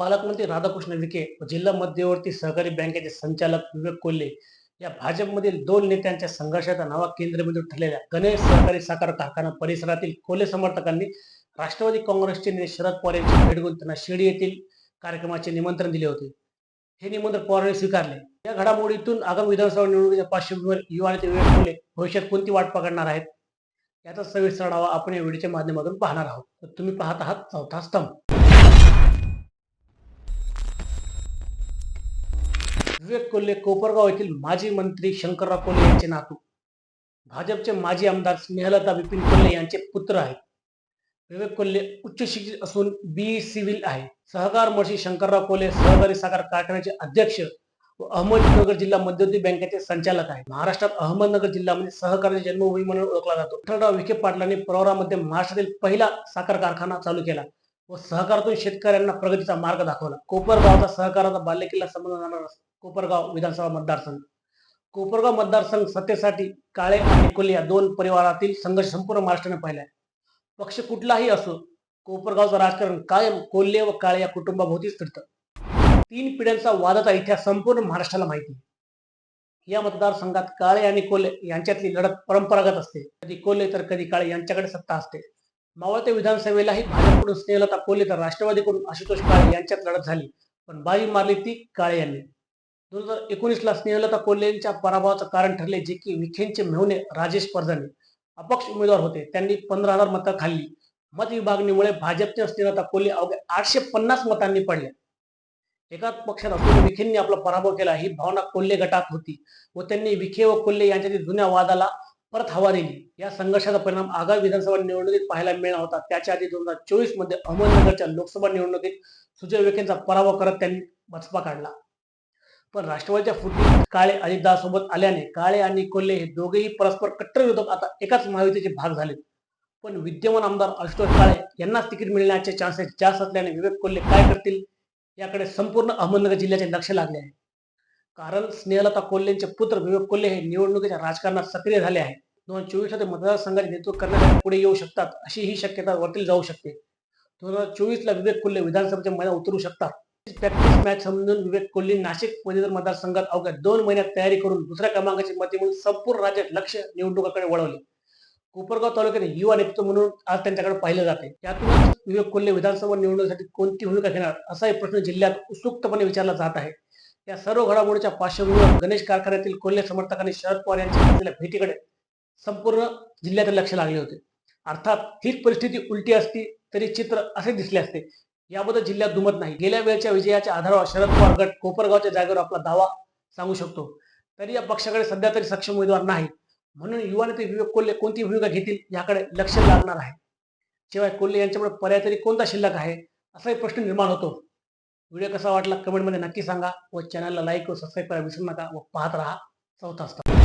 पालकमंत्री राधाकृष्ण विखे व जिल्हा मध्यवर्ती सहकारी बँकेचे संचालक विवेक कोल्हे या भाजपमधील दोन नेत्यांच्या संघर्षाचा नवा केंद्रबिंदू ठरलेल्या गणेश सहकारी साखर कारखाना परिसरातील कोल्हे समर्थकांनी राष्ट्रवादी काँग्रेसचे नेते शरद पवार यांची भेट घेऊन त्यांना शिर्डी येथील कार्यक्रमाचे निमंत्रण दिले होते. हे निमंत्रण पवारांनी स्वीकारले. या घडामोडीतून आगामी विधानसभा निवडणुकीच्या पार्श्वभूमीवर युवा नेते विवेक कोल्हे भविष्यात कोणती वाट पकडणार आहेत? याचा सविस्तर आढावा आपण या व्हिडिओच्या माध्यमातून पाहणार आहोत. तर तुम्ही पाहत आहात चौथा स्तंभ. विवेक कोल्हे कोपरगाव येथील माजी मंत्री शंकरराव कोल्हे यांचे नातू भाजपचे माजी आमदार स्नेहलता विपिन कोल्हे यांचे पुत्र आहेत. विवेक कोल्हे उच्च शिक्षित असून बी सिव्हिल आहे. सहकार महर्षी शंकरराव कोल्हे सहकारी साखर कारखान्याचे अध्यक्ष व अहमदनगर जिल्हा मध्यवर्ती बँकेचे संचालक आहे महाराष्ट्रात अहमदनगर जिल्हा म्हणजे सहकारी जन्मभूमी म्हणून ओळखला जातो. विठ्ठलराव विखे पाटलांनी प्रवरामध्ये महाराष्ट्रातील पहिला साखर कारखाना चालू केला व सहकारातून शेतकऱ्यांना प्रगतीचा मार्ग दाखवला. कोपरगावचा सहकाराचा बालेकिल्ला समजला जाणारा कोपरगाव विधानसभा मतदारसंघ. कोपरगाव मतदारसंघ सत्तेसाठी काळे आणि कोल्हे या दोन परिवारातील संघर्ष संपूर्ण महाराष्ट्राने पाहिला आहे पक्ष कुठलाही असो कोपरगावचं राजकारण कायम कोल्हे व काळे या कुटुंबाभोवतीच फिरतं. तीन पिढ्यांचा वादाचा इतिहास संपूर्ण महाराष्ट्राला माहिती आहे. या मतदारसंघात काळे आणि कोल्हे यांच्यातली लढत परंपरागत असते. कधी कोल्हे तर कधी काळे यांच्याकडे सत्ता असते. मावळते विधानसभेलाही भाजपकडून स्नेहलता कोल्हे तर राष्ट्रवादीकडून आशुतोष काळे यांच्यात लढत झाली. पण बाजी मारली ती काळे यांनी. दोन हजार एकोणीसला स्नेहलता कोल्हेंच्या पराभवाचं कारण ठरले जे की विखेंचे मेहुणे राजेश परजाने अपक्ष उमेदवार होते. त्यांनी पंधरा हजार मतं खाल्ली. मत विभागणीमुळे भाजपच्या स्नेहलता कोल्हे अवघ्या आठशे पन्नास मतांनी पडले. एकाच पक्षात असून विखेंनी आपला पराभव केला. ही भावना कोल्हे गटात होती व त्यांनी विखे व कोल्हे यांच्यातील जुन्या वादाला परत हवा दिली. या संघर्षाचा परिणाम आगामी विधानसभा निवडणुकीत पाहायला मिळणार होता. त्याच्या आधी दोन हजार चोवीसमध्ये अहमदनगरच्या लोकसभा निवडणुकीत सुजय विखेंचा पराभव करत त्यांनी बचपा काढला. पण राष्ट्रवादीच्या फुटी काळे अजितदासोबत आल्याने काळे आणि कोल्हे हे दोघेही परस्पर कट्टर विरोधक आता एकाच महायुतीचे भाग झालेत. पण विद्यमान आमदार आशुतोष काळे यांनाच तिकीट मिळण्याचे चान्सेस जास्त असल्याने विवेक कोल्हे काय करतील? याकडे संपूर्ण अहमदनगर जिल्ह्याचे लक्ष लागले आहे. कारण स्नेहलता कोल्हेंचे पुत्र विवेक कोल्हे हे निवडणुकीच्या राजकारणात सक्रिय झाले आहे दोन हजार चोवीसमध्ये मतदारसंघाचे नेतृत्व करण्यासाठी पुढे येऊ शकतात अशी ही शक्यता वरती जाऊ शकते. दोन हजार चोवीसला विवेक कोल्हे विधानसभेच्या मैदानात उतरू शकतात. प्रॅक्टिस मॅच समजून विवेक कोल्हे नाशिक पदवीधर मतदारसंघात अवघ्या दोन महिन्यात तयारी करून दुसऱ्या क्रमांकाची मते म्हणून संपूर्ण राज्यात लक्ष निवडणुकाकडे वळवले. कोपरगाव तालुक्यात युवा नेतृत्व म्हणून आज त्यांच्याकडे पाहिलं जाते. त्यातूनच विवेक कोल्हे विधानसभा निवडणुकीसाठी कोणती भूमिका घेणार असाही प्रश्न जिल्ह्यात उत्सुकपणे विचारला जात आहे. या सर्व घडामोडीच्या पार्श्वभूमीवर गणेश कारखान्यातील कोल्हे समर्थकांनी शरद पवार यांच्या घेतलेल्या भेटीकडे संपूर्ण जिल्ह्यातील लक्ष लागले होते. अर्थात हीच परिस्थिती उलटी असती तरी चित्र असे दिसले असते याबद्दल जिल्ह्यात दुमत नाही. गेल्या वेळच्या विजयाच्या आधारावर शरद पवार गट कोपरगावच्या जागेवर आपला दावा सांगू शकतो. तरी या पक्षाकडे सध्या तरी सक्षम उमेदवार नाही. म्हणून युवा नेते विवेक कोल्हे कोणती भूमिका घेतील याकडे लक्ष लागणार आहे. शिवाय कोल्हे यांच्यामुळे पर्याय तरी कोणता शिल्लक आहे असाही प्रश्न निर्माण होतो. व्हिडिओ कसा वाटला कमेंटमध्ये नक्की सांगा व चॅनलला लाईक व सबस्क्राईब करायला विसरू नका व पाहत राहा. चौथा असतात